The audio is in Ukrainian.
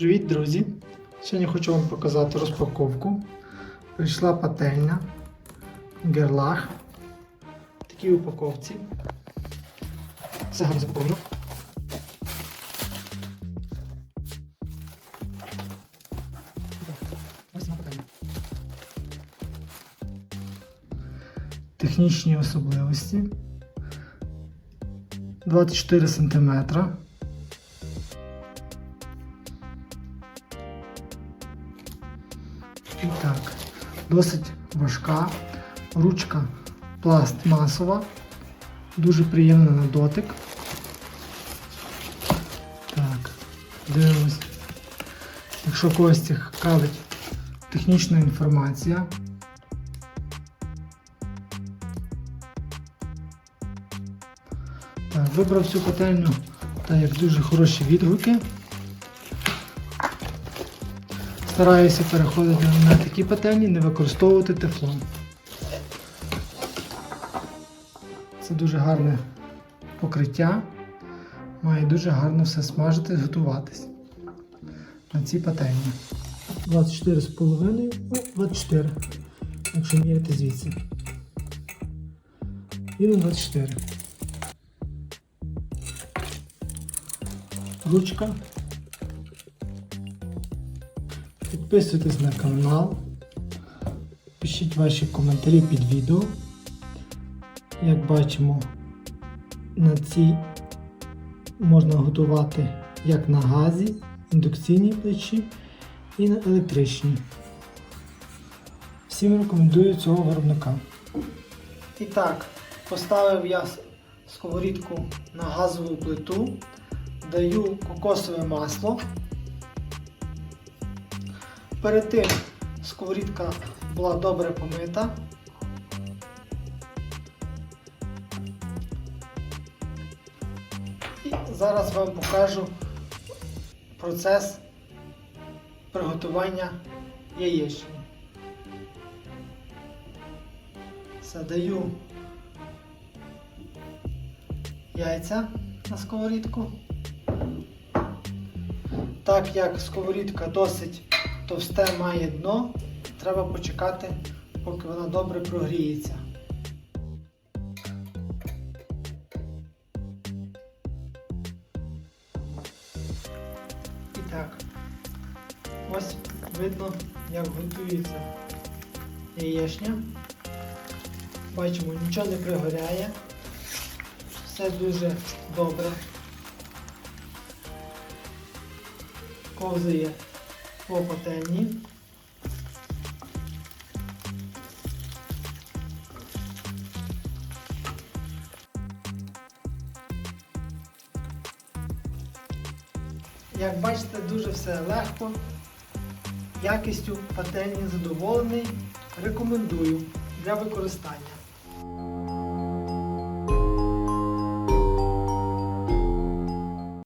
Привіт, друзі! Сьогодні хочу вам показати розпаковку. Прийшла пательня Герлах. В такій упаковці. Гарно запаковано. Ось. Технічні особливості. 24 см. І так, досить важка, ручка пластмасова, дуже приємна на дотик. Так, дивимось. Якщо когось цікавить технічна інформація. Так, вибрав цю пательню так як дуже хороші відгуки. Стараюся переходити на такі пательні, не використовувати тефлон. Це дуже гарне покриття. Має дуже гарно все смажити, готуватись на цій пательні. 24,5, ну 24, якщо міряти звідси. І на 24. Ручка. Підписуйтесь на канал, пишіть ваші коментарі під відео. Як бачимо, на цій можна готувати як на газі, індукційній печі і на електричній. Всім рекомендую цього виробника. І так, поставив я сковорідку на газову плиту, даю кокосове масло. Перед тим сковорідка була добре помита. І зараз вам покажу процес приготування яєчні. Задаю яйця на сковорідку. Так як сковорідка досить товсте має дно, треба почекати, поки вона добре прогріється. І так, ось видно, як готується яєчня. Бачимо, нічого не пригоряє. Все дуже добре. Ковзає по пательні. Як бачите, дуже все легко. Якістю пательні задоволений. Рекомендую для використання.